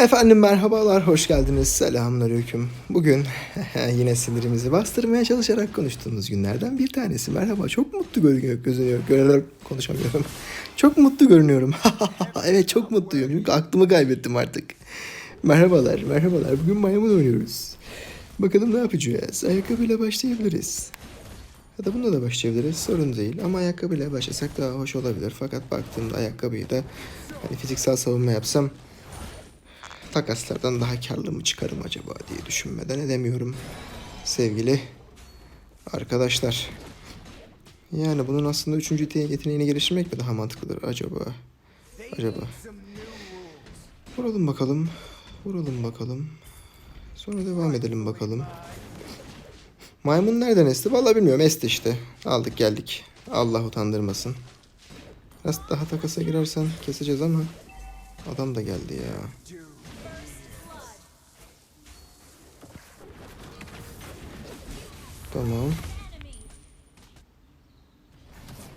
Efendim merhabalar, hoş geldiniz. Selamünaleyküm. Bugün yine sinirimizi bastırmaya çalışarak konuştuğumuz günlerden bir tanesi. Merhaba, çok mutlu görünüyor, gözünüyor. Konuşamıyorum. Çok mutlu görünüyorum. evet, çok mutluyum. Çünkü aklımı kaybettim artık. Merhabalar, merhabalar. Bugün maymun oynuyoruz. Bakalım ne yapacağız? Ayakkabıyla başlayabiliriz. Ya da bununla da başlayabiliriz. Sorun değil. Ama ayakkabıyla başlasak daha hoş olabilir. Fakat baktığımda ayakkabıyı da hani fiziksel savunma yapsam takaslardan daha karlı mı çıkarım acaba diye düşünmeden edemiyorum. Sevgili arkadaşlar. Yani bunun aslında üçüncü yete- yeteneğini geliştirmek mi daha mantıklıdır acaba? Acaba. Vuralım bakalım. Vuralım bakalım. Sonra devam edelim bakalım. Maymun nereden esti? Vallahi bilmiyorum. Esti işte. Aldık geldik. Allah utandırmasın. Biraz daha takasa girersen keseceğiz ama adam da geldi ya. Tamam.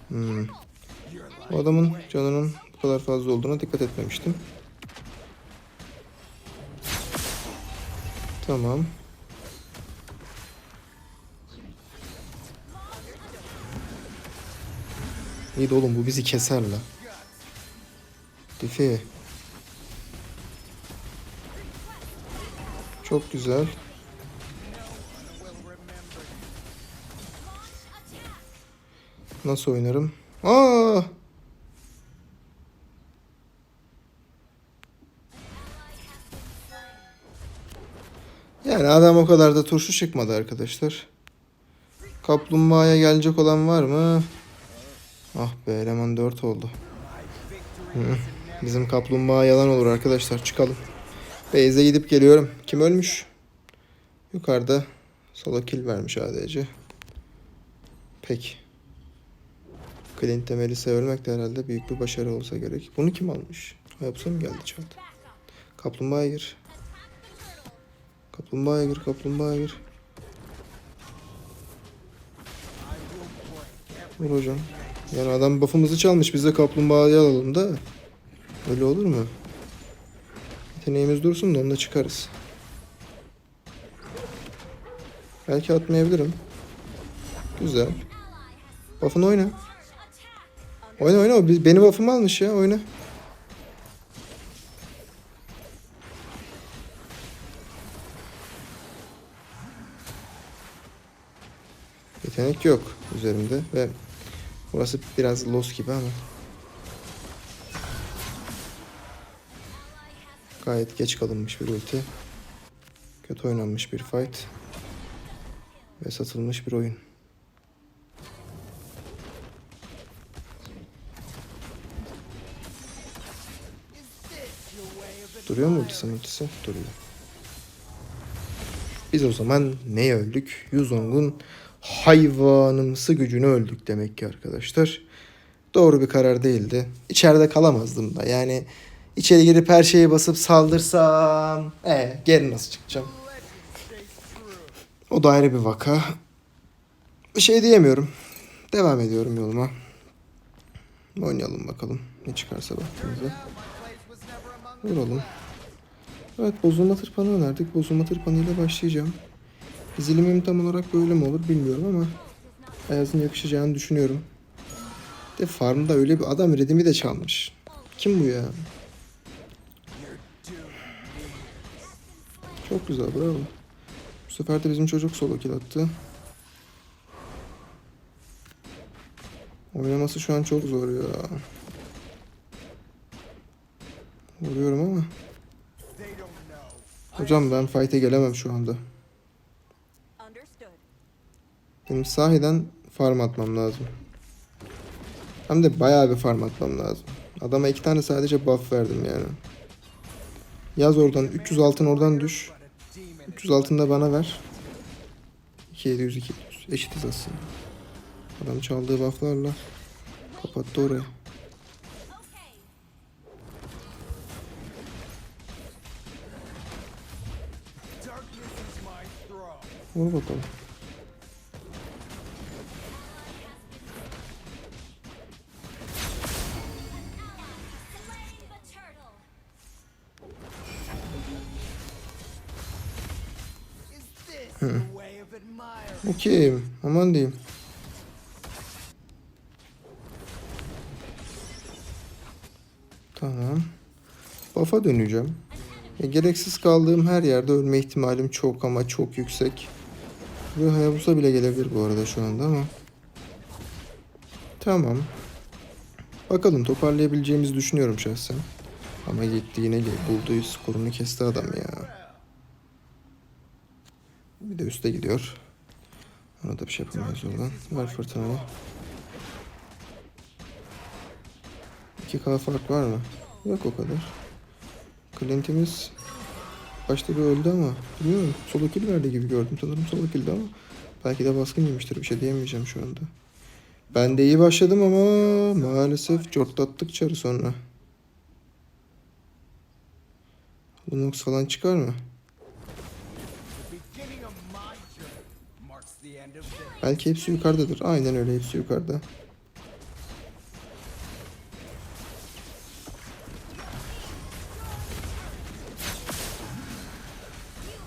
Hmm. O adamın canının bu kadar fazla olduğuna dikkat etmemiştim. Tamam. İyi de oğlum bu bizi keser la. Difi. Çok güzel. Nasıl oynarım? Aa! Yani adam o kadar da turşu çıkmadı arkadaşlar. Kaplumbağaya gelecek olan var mı? Ah be eleman 4 oldu. Bizim kaplumbağa yalan olur arkadaşlar çıkalım. Beyze gidip geliyorum. Kim ölmüş? Yukarıda solo kill vermiş ADC. Peki. Clint'e Melisa ölmek de herhalde büyük bir başarı olsa gerek. Bunu kim almış? Hayabusa mı geldi çat? Kaplumbağaya gir. Kaplumbağaya gir, kaplumbağaya gir. Vur hocam. Yani adam buff'ımızı çalmış. Biz de kaplumbağayı alalım da. Öyle olur mu? Yeteneğimiz dursun da onunla çıkarız. Belki atmayabilirim. Güzel. Buff'ını oyna. Oyna oyna. Benim buff'ımı almış ya. Oyna. Yetenek yok üzerimde ve burası biraz lost gibi ama gayet geç kalınmış bir ulti. Kötü oynanmış bir fight ve satılmış bir oyun. Duruyor mu ultisi ultisi? Duruyor. Biz o zaman neye öldük? Yuzong'un hayvanımsı gücünü öldük demek ki arkadaşlar. Doğru bir karar değildi. İçeride kalamazdım da. Yani içeri girip her şeyi basıp saldırsam... E geri nasıl çıkacağım? O da ayrı bir vaka. Bir şey diyemiyorum. Devam ediyorum yoluma. Oynayalım bakalım. Ne çıkarsa baktığımızda. Vuralım. Evet bozulma tırpanı önerdik. Bozulma tırpanıyla başlayacağım. Dizilimim tam olarak böyle mi olur bilmiyorum ama Ayaz'ın yakışacağını düşünüyorum. De farmda öyle bir adam redimi de çalmış. Kim bu ya? Çok güzel bravo. Bu sefer de bizim çocuk solo kill attı. Oynaması şu an çok zor ya. Vuruyorum ama. Hocam ben fight'e gelemem şu anda. Benim sahiden farm atmam lazım. Hem de bayağı bir farm atmam lazım. Adama iki tane sadece buff verdim yani. Yaz oradan 300 altın oradan düş. 300 altın da bana ver. 2700 200 eşitiz aslında. Adam çaldığı bufflarla kapattı orayı. Vur bakalım. Hı. Bu kim? Aman diyeyim. Tamam. Buff'a döneceğim. E, gereksiz kaldığım her yerde ölme ihtimalim çok ama çok yüksek. Ve Hayabusa bile gelebilir bu arada şu anda ama. Tamam. Bakalım toparlayabileceğimizi düşünüyorum şahsen. Ama gitti yine bulduğu skorunu kesti adam ya. Bir de üste gidiyor. Ona da bir şey yapamayız oradan. Ver fırtınayı. 2K fark var mı? Yok o kadar. Clint'imiz başta bir öldü ama bilmiyorum. Solo kill verdi gibi gördüm. Sanırım solo kill'di ama belki de baskın yemiştir. Bir şey diyemeyeceğim şu anda. Ben de iyi başladım ama maalesef cortlattık çarı sonra. Lunox falan çıkar mı? Belki hepsi yukarıdadır. Aynen öyle hepsi yukarıda.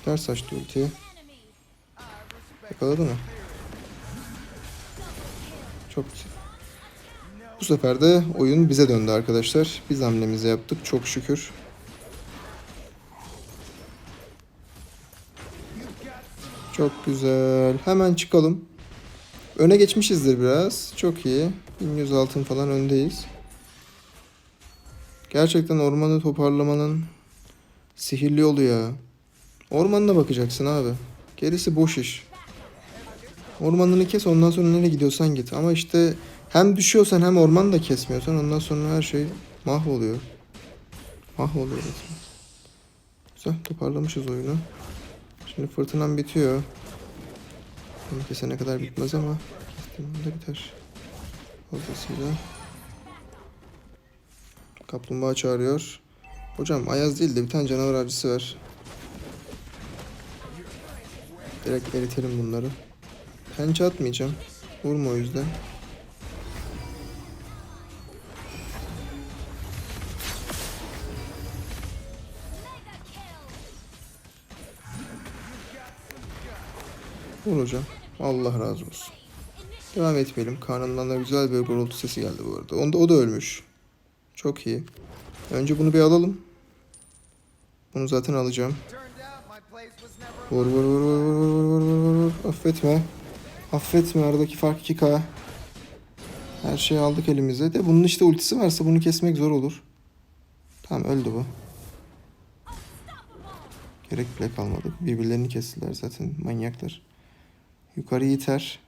Ters açtı ultiyi. Yakaladı mı? Çok güzel. Bu sefer de oyun bize döndü arkadaşlar. Biz hamlemizi yaptık çok şükür. Çok güzel. Hemen çıkalım. Öne geçmişizdir biraz. Çok iyi. 1100 altın falan öndeyiz. Gerçekten ormanı toparlamanın sihirli yolu ya. Ormanına bakacaksın abi. Gerisi boş iş. Ormanını kes ondan sonra nereye gidiyorsan git. Ama işte hem düşüyorsan hem ormanı da kesmiyorsan ondan sonra her şey mahvoluyor. Mahvoluyor. Güzel toparlamışız oyunu. Şimdi fırtınam bitiyor. Bunu kesene kadar bitmez ama kestiğimde biter. Fazlasıyla. Kaplumbağa çağırıyor. Hocam Ayaz değil de bir tane canavar avcısı ver. Direkt eritelim bunları. Pençe atmayacağım. Vurma o yüzden. Vur hocam. Allah razı olsun. Devam etmeyelim. Karnından da güzel bir gurultu sesi geldi bu arada. Onda o da ölmüş. Çok iyi. Önce bunu bir alalım. Bunu zaten alacağım. Never Vur vur vur vur vur vur vur vur vur. Affetme. Affetme aradaki fark 2K. Her şeyi aldık elimize. De bunun işte ultisi varsa bunu kesmek zor olur. Tamam öldü bu. Gerek bile kalmadı. Birbirlerini kestiler zaten manyaklar. Yukarı iter.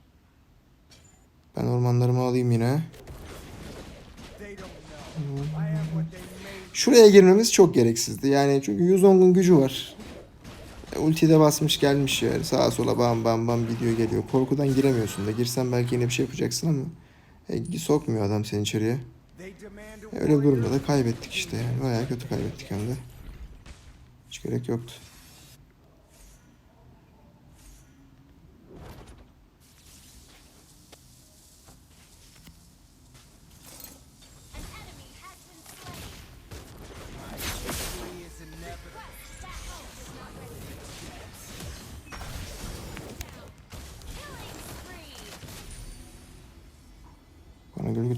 Ben ormanlarımı alayım yine. Şuraya girmemiz çok gereksizdi. Yani çünkü Yuzong'un gücü var. Ultide basmış gelmiş yani. Sağa sola bam bam bam gidiyor geliyor. Korkudan giremiyorsun da. Girsen belki yine bir şey yapacaksın ama. E, sokmuyor adam seni içeriye. E, öyle bir durumda da kaybettik işte yani. Bayağı kötü kaybettik hem de. Hiç gerek yoktu.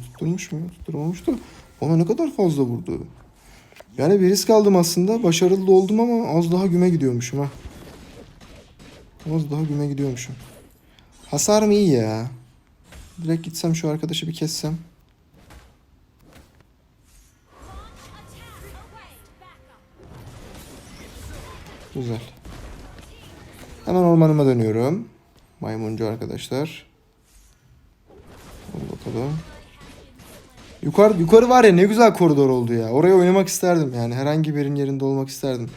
Tutturmuş mu? Tutturmamış da. Ona ne kadar fazla vurdu. Yani bir risk aldım aslında. Başarılı oldum ama az daha güme gidiyormuşum ha. Az daha güme gidiyormuşum. Hasarım iyi ya. Direkt gitsem şu arkadaşı bir kessem. Güzel. Hemen ormanıma dönüyorum. Maymuncu arkadaşlar. Bakalım. Yukarı, yukarı var ya ne güzel koridor oldu ya. Oraya oynamak isterdim yani. Herhangi birinin yerinde olmak isterdim.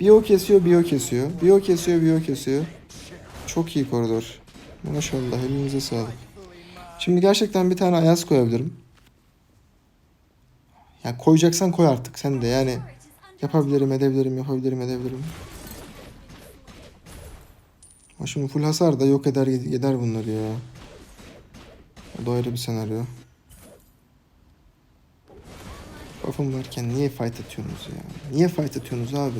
Bir o kesiyor, bir o kesiyor. Bir o kesiyor, bir o kesiyor. Çok iyi koridor. Maşallah elinize sağlık. Şimdi gerçekten bir tane ayaz koyabilirim. Ya koyacaksan koy artık sen de yani. Yapabilirim, edebilirim, yapabilirim, edebilirim. Ama şimdi full hasar da yok eder gider bunları ya. O da ayrı bir senaryo. Buff'ım varken niye fight atıyorsunuz ya? Niye fight atıyorsunuz abi?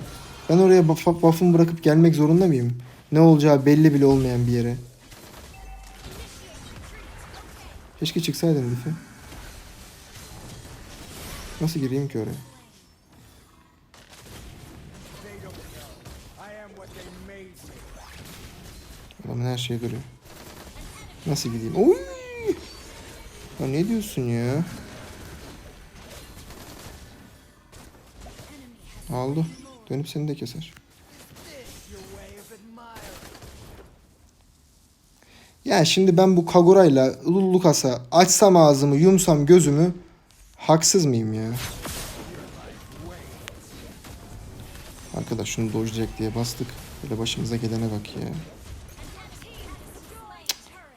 Ben oraya buff, buff'ımı bırakıp gelmek zorunda mıyım? Ne olacağı belli bile olmayan bir yere. Keşke çıksaydın Lifi. Nasıl gireyim ki oraya? Adamın her şeyi duruyor. Nasıl gideyim? Oy! Ya ne diyorsun ya? Aldı. Dönüp seni de keser. Your way of admiring. Ya şimdi ben bu Kagura'yla Lulukas'a açsam ağzımı, yumsam gözümü haksız mıyım ya? Arkadaş şunu dojlayacak diye bastık. Böyle başımıza gelene bak ya.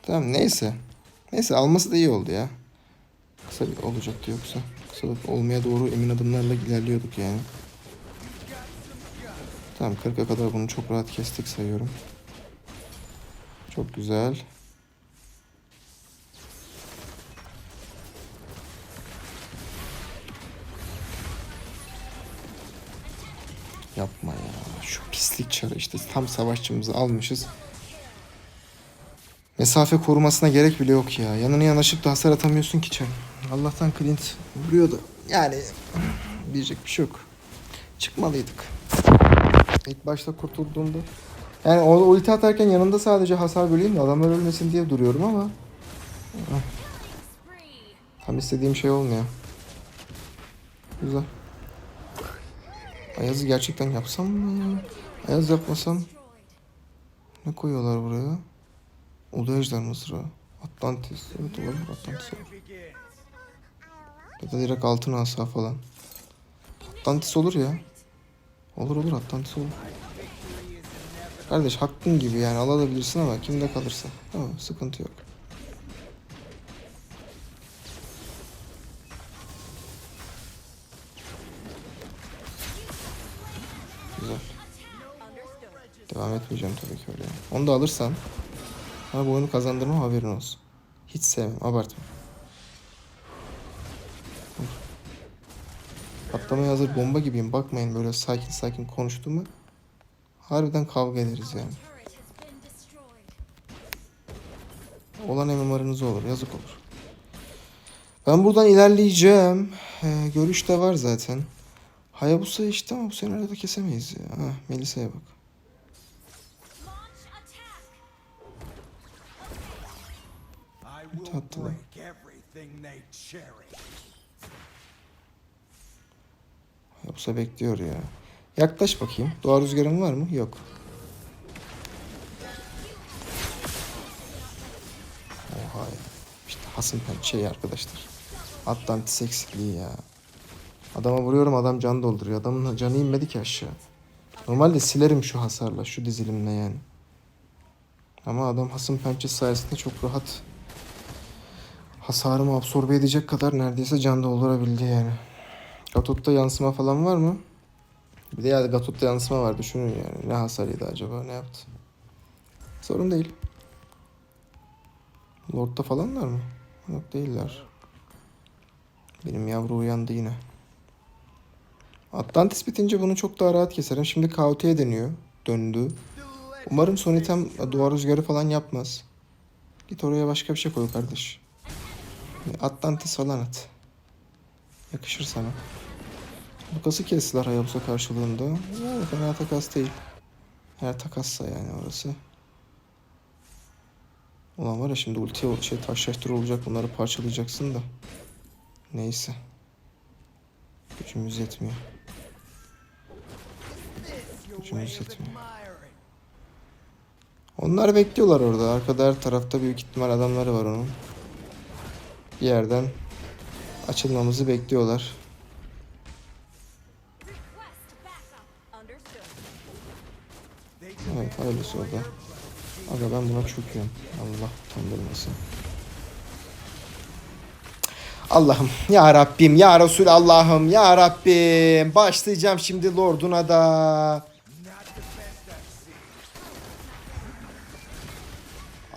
Tamam neyse. Neyse alması da iyi oldu ya. Kısa olacaktı yoksa. Kısa olmaya doğru emin adımlarla ilerliyorduk yani. Tamam 40'a kadar bunu çok rahat kestik sayıyorum. Çok güzel. Yapma ya. Şu pislik çarı işte tam savaşçımızı almışız. Mesafe korumasına gerek bile yok ya. Yanına yanaşıp da hasar atamıyorsun ki çarı. Allah'tan Clint vuruyordu. Yani diyecek bir şey yok. Çıkmalıydık. İlk başta kurtulduğumda. Yani o ulti atarken yanında sadece hasar böleyim de adamlar ölmesin diye duruyorum ama tam istediğim şey olmuyor. Güzel. Ayaz'ı gerçekten yapsam mı? Ayaz yapmasam ne koyuyorlar buraya? Ulu Ejder Mızrağı. Atlantis. Evet olabilir Atlantis. Ya da direkt altın asa falan. Atlantis olur ya. Olur olur Atlantis olur. Kardeş hakkın gibi yani alabilirsin ama kimde kalırsa. Tamam sıkıntı yok. Güzel. Devam etmeyeceğim tabii ki öyle. Onu da alırsan sana bu oyunu kazandırma haberin olsun. Hiç sevmem. Abartma. Patlamaya hazır bomba gibiyim. Bakmayın böyle sakin sakin konuştuğumu. Harbiden kavga ederiz yani. Olan MMR'ınız olur. Yazık olur. Ben buradan ilerleyeceğim. Ee, görüş de var zaten. Hayabusa işte ama bu senaryoda kesemeyiz ya. Ha, Melisa'ya bak. I Hayabusa bekliyor ya. Yaklaş bakayım. Doğa rüzgarın var mı? Yok. Oha ya. İşte hasım şey arkadaşlar. Atlantis eksikliği ya. Adama vuruyorum adam can dolduruyor. Adamın canı inmedi ki aşağı. Normalde silerim şu hasarla, şu dizilimle yani. Ama adam hasım pençesi sayesinde çok rahat hasarımı absorbe edecek kadar neredeyse can doldurabildi yani. Gatot'ta yansıma falan var mı? Bir de ya Gatot'ta yansıma var düşünün yani. Ne hasar yedi acaba ne yaptı? Sorun değil. Lord'da falanlar mı? Yok değiller. Benim yavru uyandı yine. Atlantis bitince bunu çok daha rahat keserim. Şimdi KOT'ye deniyor. Döndü. Umarım son item duvar rüzgarı falan yapmaz. Git oraya başka bir şey koy kardeş. Atlantis falan at. Yakışır sana. Lukas'ı kestiler Hayabusa karşılığında. Yani fena takas değil. Eğer takassa yani orası. Ulan var ya şimdi ultiye şey taşlaştır olacak bunları parçalayacaksın da. Neyse. Gücümüz yetmiyor. Gücümüz yetmiyor. Onlar bekliyorlar orada. Arkada her tarafta büyük ihtimal adamları var onun. Bir yerden açılmamızı bekliyorlar. Evet hayırlısı orada. Aga ben buna çöküyorum. Allah utandırmasın. Allah'ım ya Rabbim ya Resul Allah'ım ya Rabbim başlayacağım şimdi Lord'una da.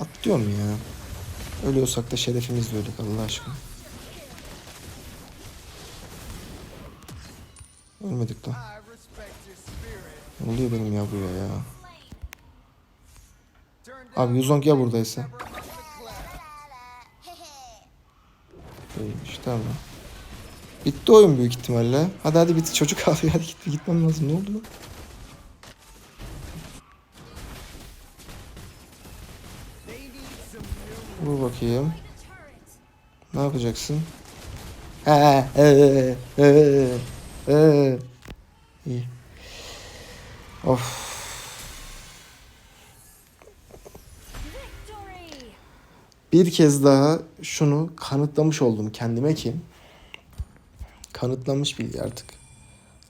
Atlıyorum ya. Ölüyorsak da şerefimizle öldük Allah aşkına. Ölmedik spirit. Ne oluyor benim yavruya ya? Abi Yuzong ya buradaysa. İyiymiş tamam. Bitti oyun büyük ihtimalle. Hadi hadi bitti çocuk ağlıyor hadi git, gitmem lazım ne oldu lan? Vur bakayım. Ne yapacaksın? Ha, ee, ee, ee. İyi. Of. Bir kez daha şunu kanıtlamış oldum kendime ki kanıtlanmış bilgi artık.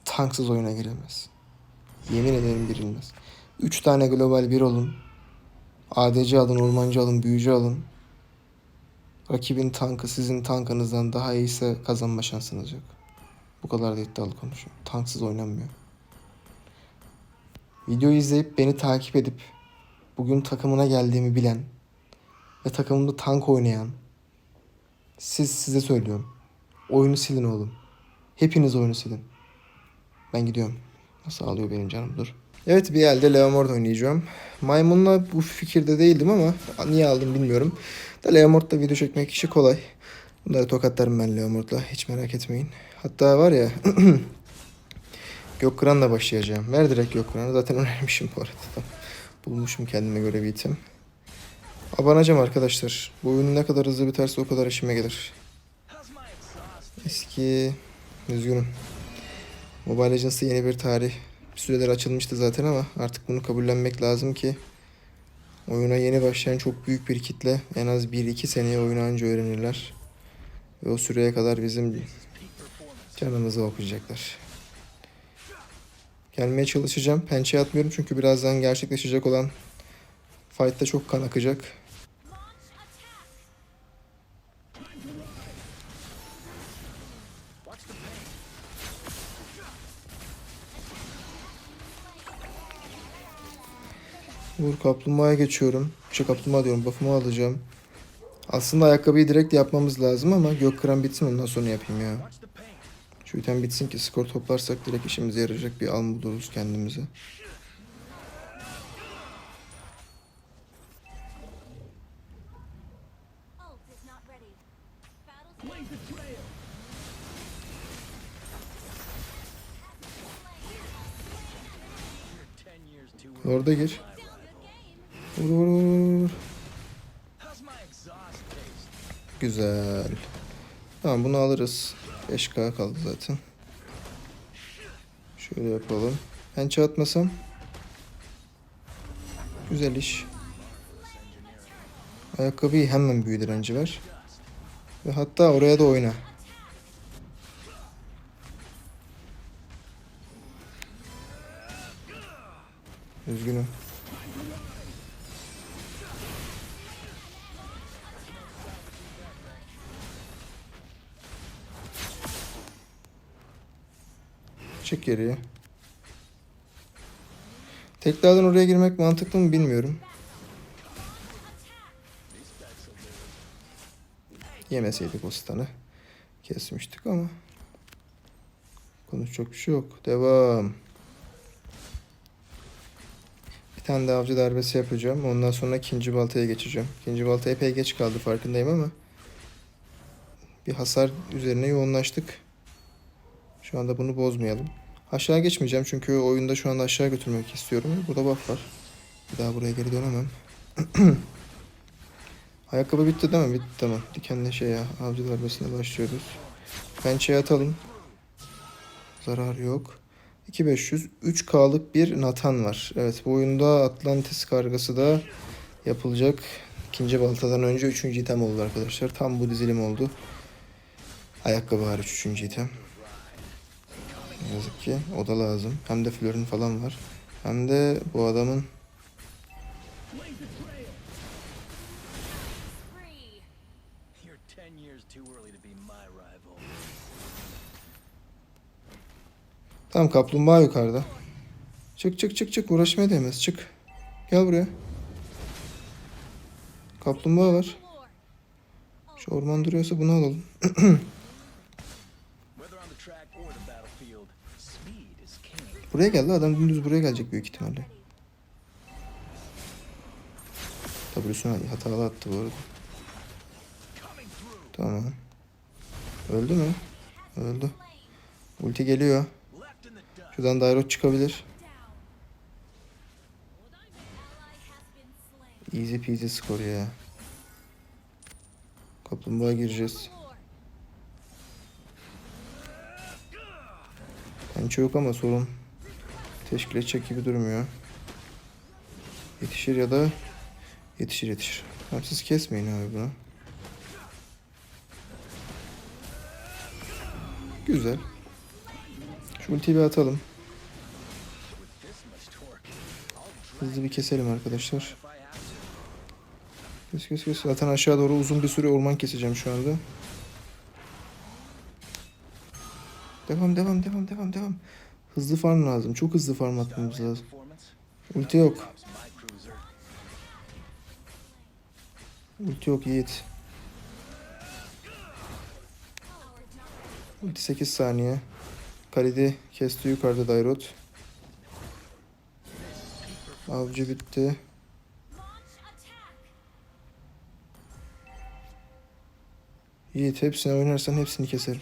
Tanksız oyuna girilmez. Yemin ederim girilmez. Üç tane global bir olun. ADC alın, ormancı alın, büyücü alın. Rakibin tankı sizin tankınızdan daha iyiyse kazanma şansınız yok. Bu kadar da iddialı konuşuyorum. Tanksız oynanmıyor. Videoyu izleyip beni takip edip bugün takımına geldiğimi bilen ve takımında tank oynayan siz size söylüyorum. Oyunu silin oğlum. Hepiniz oyunu silin. Ben gidiyorum. Nasıl ağlıyor benim canım dur. Evet bir elde Leomord oynayacağım. Maymunla bu fikirde değildim ama niye aldım bilmiyorum. Da Leomord'la video çekmek işi kolay. Bunları tokatlarım ben Leomord'la hiç merak etmeyin. Hatta var ya Gökkıran'la başlayacağım. Ver direkt Gökkıran'ı zaten önermişim bu arada. Tamam. Bulmuşum kendime göre bir item. Abanacağım arkadaşlar. Bu oyun ne kadar hızlı biterse o kadar işime gelir. Eski... Üzgünüm. Mobile Legends'ta yeni bir tarih. Bir süredir açılmıştı zaten ama artık bunu kabullenmek lazım ki oyuna yeni başlayan çok büyük bir kitle en az 1-2 seneye oyunu anca öğrenirler. Ve o süreye kadar bizim canımızı okuyacaklar. Gelmeye çalışacağım. Pençe atmıyorum çünkü birazdan gerçekleşecek olan fight'ta çok kan akacak. Vur kaplumbağaya geçiyorum. Şey kaplumbağa diyorum buff'ımı alacağım. Aslında ayakkabıyı direkt yapmamız lazım ama gök kıran bitsin ondan sonra yapayım ya. Şu item bitsin ki skor toplarsak direkt işimize yarayacak bir alm buluruz kendimize. Orada gir. Vur vur vur Güzel. Tamam bunu alırız. 5k kaldı zaten. Şöyle yapalım. Pençe atmasam. Güzel iş. Ayakkabıyı hemen büyü direnci ver. Ve hatta oraya da oyna. Çık geriye. Tekrardan oraya girmek mantıklı mı bilmiyorum. Yemeseydik o stun'ı kesmiştik ama konuşacak bir şey yok. Devam. Bir tane daha avcı darbesi yapacağım. Ondan sonra ikinci baltaya geçeceğim. İkinci balta epey geç kaldı farkındayım ama bir hasar üzerine yoğunlaştık. Şu anda bunu bozmayalım. Aşağı geçmeyeceğim çünkü oyunda şu anda aşağı götürmek istiyorum. Burada buff var. Bir daha buraya geri dönemem. Ayakkabı bitti değil mi? Bitti tamam. Dikenli şey ya. Avcı darbesine başlıyoruz. Pençeye atalım. Zarar yok. 2500. 3K'lık bir Nathan var. Evet bu oyunda Atlantis kargası da yapılacak. İkinci baltadan önce üçüncü item oldu arkadaşlar. Tam bu dizilim oldu. Ayakkabı hariç üçüncü item. Ne yazık ki o da lazım. Hem de florun falan var. Hem de bu adamın. Tamam kaplumbağa yukarıda. Çık çık çık çık uğraşmaya değmez çık. Gel buraya. Kaplumbağa var. Şu orman duruyorsa bunu alalım. Buraya geldi adam dümdüz buraya gelecek büyük ihtimalle. W'sunu hatalı attı bu arada. Tamam. Öldü mü? Öldü. Ulti geliyor. Şuradan Dairot çıkabilir. Easy peasy skor ya. Kaplumbağa gireceğiz. Pençe yok ama sorun teşkil edecek gibi durmuyor. Yetişir ya da yetişir yetişir. Tamam siz kesmeyin abi bunu. Güzel. Şu ultiyi bir atalım. Hızlı bir keselim arkadaşlar. Kes kes kes. Zaten aşağı doğru uzun bir süre orman keseceğim şu anda. Devam devam devam devam devam. Hızlı farm lazım. Çok hızlı farm atmamız lazım. Ulti yok. Ulti yok Yiğit. Ulti 8 saniye. Kalidi kesti yukarıda Dairot. Avcı bitti. Yiğit hepsini oynarsan hepsini keserim.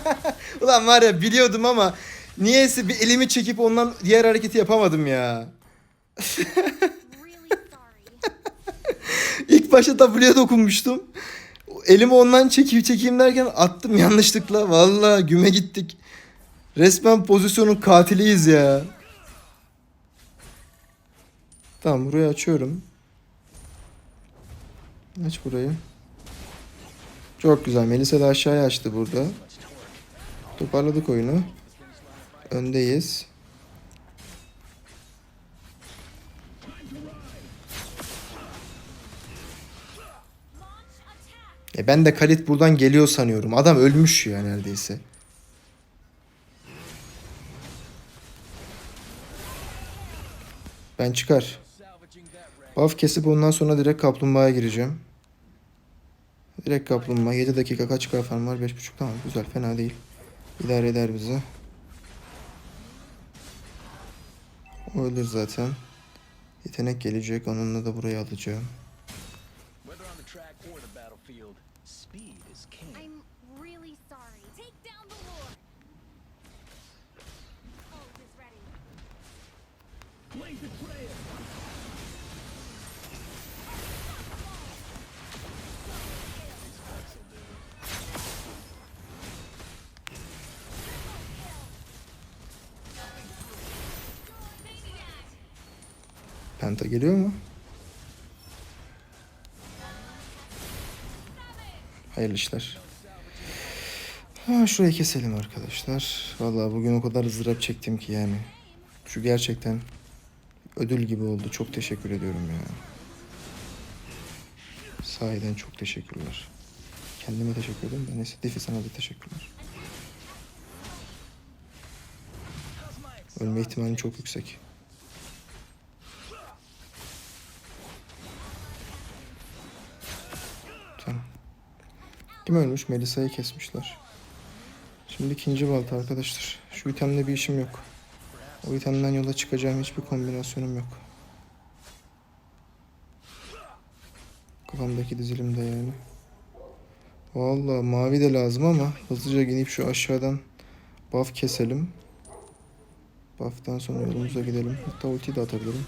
Ulan var ya biliyordum ama niyeyse bir elimi çekip ondan diğer hareketi yapamadım ya. İlk başta W'ye dokunmuştum. Elimi ondan çekip çekeyim derken attım yanlışlıkla. Vallahi güme gittik. Resmen pozisyonun katiliyiz ya. Tamam burayı açıyorum. Aç burayı. Çok güzel. Melisa da aşağıya açtı burada. Toparladık oyunu. Öndeyiz. E ben de Kalit buradan geliyor sanıyorum. Adam ölmüş ya neredeyse. Ben çıkar. Buff kesip ondan sonra direkt kaplumbağaya gireceğim. Direkt kaplumbağa. 7 dakika kaç kafam var? 5.5 tamam güzel fena değil. İdare eder bizi. O ölür zaten. Yetenek gelecek. Onunla da burayı alacağım. Penta geliyor mu? Hayırlı işler. Ha, şurayı keselim arkadaşlar. Vallahi bugün o kadar ızdırap çektim ki yani. Şu gerçekten ödül gibi oldu. Çok teşekkür ediyorum ya. Sahiden çok teşekkürler. Kendime teşekkür ederim de neyse Difi sana da teşekkürler. Ölme ihtimali çok yüksek. Kim ölmüş? Melisa'yı kesmişler. Şimdi ikinci balta arkadaşlar. Şu itemle bir işim yok. O itemden yola çıkacağım hiçbir kombinasyonum yok. Kafamdaki dizilimde yani. Vallahi mavi de lazım ama hızlıca gidip şu aşağıdan buff keselim. Buff'tan sonra yolumuza gidelim. Hatta ulti de atabilirim.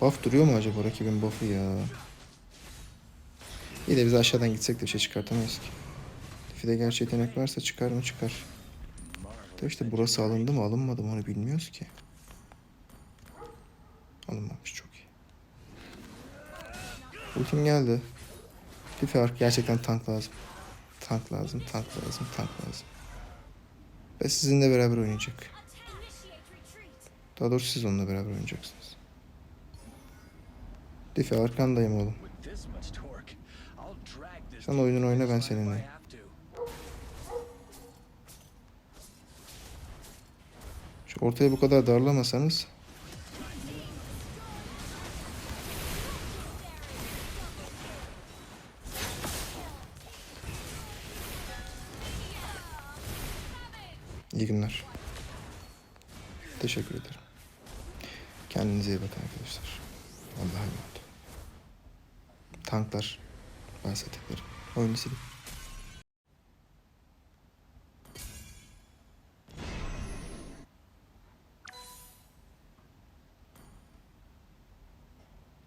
Buff duruyor mu acaba rakibin buff'ı ya? İyi de biz aşağıdan gitsek de bir şey çıkartamayız ki. Fide gerçi yetenek varsa çıkar mı çıkar. Da işte burası alındı mı alınmadı mı onu bilmiyoruz ki. Alınmamış çok iyi. Ultim geldi. Tifi ark gerçekten tank lazım. Tank lazım, tank lazım, tank lazım. Ve sizinle beraber oynayacak. Daha doğrusu siz onunla beraber oynayacaksınız. Difi arkandayım oğlum. Sen oyunun oyna ben seninle. Şu ortaya bu kadar darlamasanız. İyi günler. Teşekkür ederim. Kendinize iyi bakın arkadaşlar. Allah'a emanet. Tanklar Tanklar bahsettikleri. Oyunu silin.